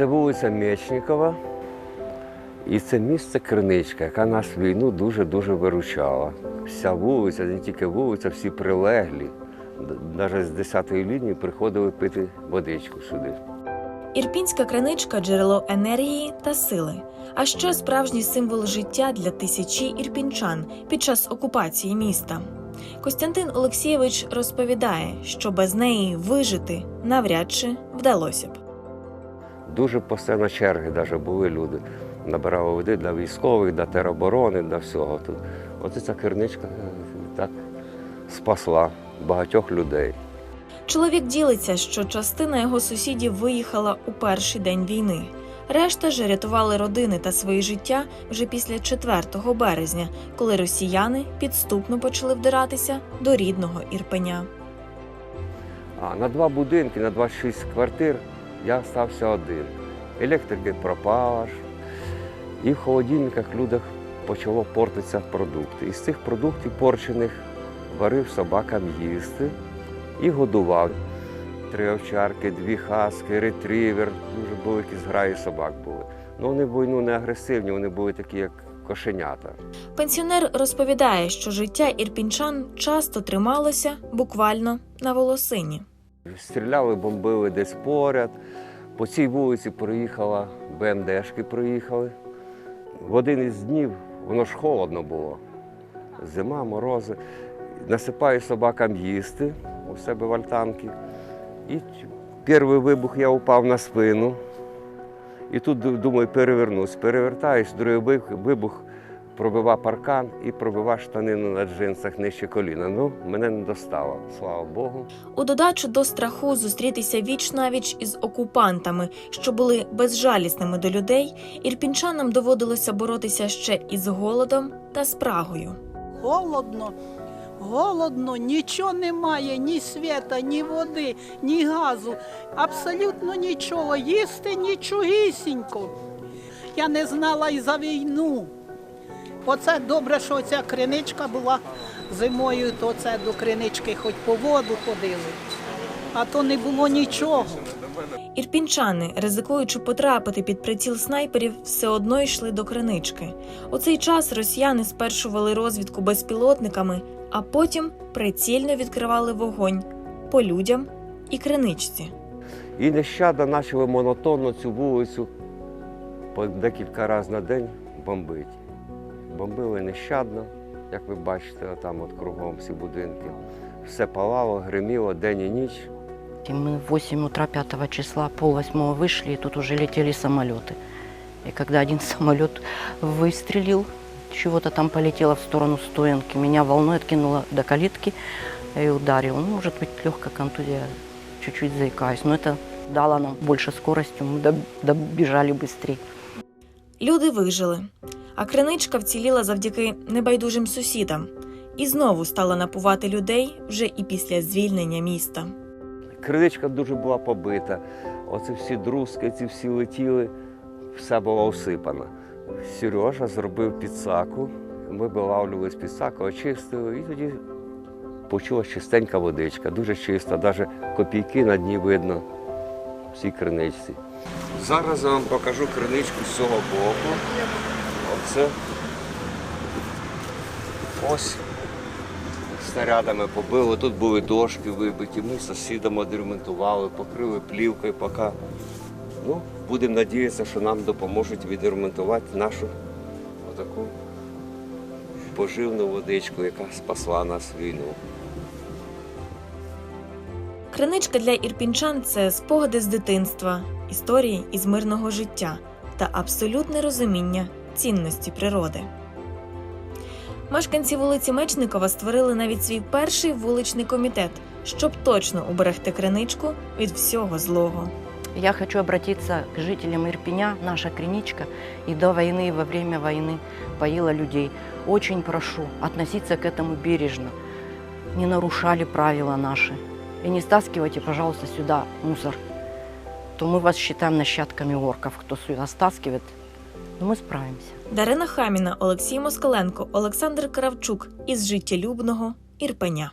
Це вулиця Мечникова. І це місце Криничка, яка нас війну дуже-дуже виручала. Вся вулиця, не тільки вулиця, всі прилеглі. Навіть з 10-ї лінії приходили пити водичку сюди. Ірпінська криничка джерело енергії та сили, а ще справжній символ життя для тисячі ірпінчан під час окупації міста. Костянтин Олексійович розповідає, що без неї вижити навряд чи вдалося б. Дуже постійно черги навіть були люди. Набирали води для військових, для тероборони, для всього тут. Оце ця керничка е, так спасла багатьох людей. Чоловік ділиться, що частина його сусідів виїхала у перший день війни. Решта ж рятували родини та свої життя вже після 4 березня, коли росіяни підступно почали вдиратися до рідного Ірпеня. А на два будинки, на 26 квартир я стався один. Електрики пропала. І в холодильниках людях почало портитися продукти. Із цих продуктів порчених варив собакам їсти і годував. Три овчарки, дві хаски, ретрівер, дуже великі зграї собак були. Ну вони війну не агресивні, вони були такі, як кошенята. Пенсіонер розповідає, що життя ірпінчан часто трималося буквально на волосині. Стріляли, бомбили десь поряд. По цій вулиці проїхала, БМДшки проїхали. В один із днів воно ж холодно було. Зима, морози. Насипаю собакам їсти у себе в альтанки. І перший вибух я упав на спину. І тут думаю, перевернусь. Перевертаюсь, другий вибух- пробива паркан і пробива штанину на джинсах нижче коліна. Ну, мене не достало, слава Богу. У додачу до страху зустрітися віч навіч із окупантами, що були безжалісними до людей, ірпінчанам доводилося боротися ще із голодом та спрагою. Холодно, голодно, нічого немає, ні світа, ні води, ні газу. Абсолютно нічого. Їсти нічогісінько. Я не знала і за війну. Оце добре, що ця криничка була зимою, то це до кринички хоч по воду ходили. А то не було нічого. Ірпінчани, ризикуючи потрапити під приціл снайперів, все одно йшли до кринички. У цей час росіяни спершу вели розвідку безпілотниками, а потім прицільно відкривали вогонь по людям і криничці. І нещадно почали монотонно цю вулицю по декілька разів на день бомбити. Бомбили нещадно, як ви бачите, там от кругом всі будинки. Все палало, гриміло день і ніч. И мы в 8 утра 5 числа, пол восьмого вышли, и тут уже летели самолеты. И когда один самолет выстрелил, чего-то там полетело в сторону стоянки, меня волной откинуло до калитки и ударил. Ну, может быть, легкая контузия, чуть-чуть заикаюсь. Но это дало нам больше скорости, мы доб- добежали быстрее. Люди вижили, а криничка вціліла завдяки небайдужим сусідам і знову стала напувати людей вже і після звільнення міста. Криничка дуже була побита. Оце всі друзки, ці всі летіли, все було осипано. Сережа зробив підсаку. Ми вилавлювали з підсаку, очистили, і тоді почулась чистенька водичка, дуже чиста, навіть копійки на дні видно в цій криничці. Зараз я вам покажу криничку з цього боку. Оце ось снарядами побили. Тут були дошки вибиті. Ми з сусідом відремонтували, покрили плівкою поки. Ну, будемо надіятися, що нам допоможуть відремонтувати нашу отаку поживну водичку, яка спасла нас війну. Криничка для ірпінчан це спогади з дитинства, історії із мирного життя та абсолютне розуміння цінності природи. Мешканці вулиці Мечникова створили навіть свій перший вуличний комітет, щоб точно уберегти криничку від всього злого. Я хочу обратиться к жителям Ирпеня, наша криничка, и до войны, и во время войны поила людей. Очень прошу относиться к этому бережно. Не нарушали правила наши. И не стаскивайте, пожалуйста, сюда мусор. То мы вас считаем нащадками орков, кто сюда стаскивает. Но мы справимся. Дарина Хаміна, Олексій Москаленко, Олександр Кравчук із життєлюбного Ірпеня.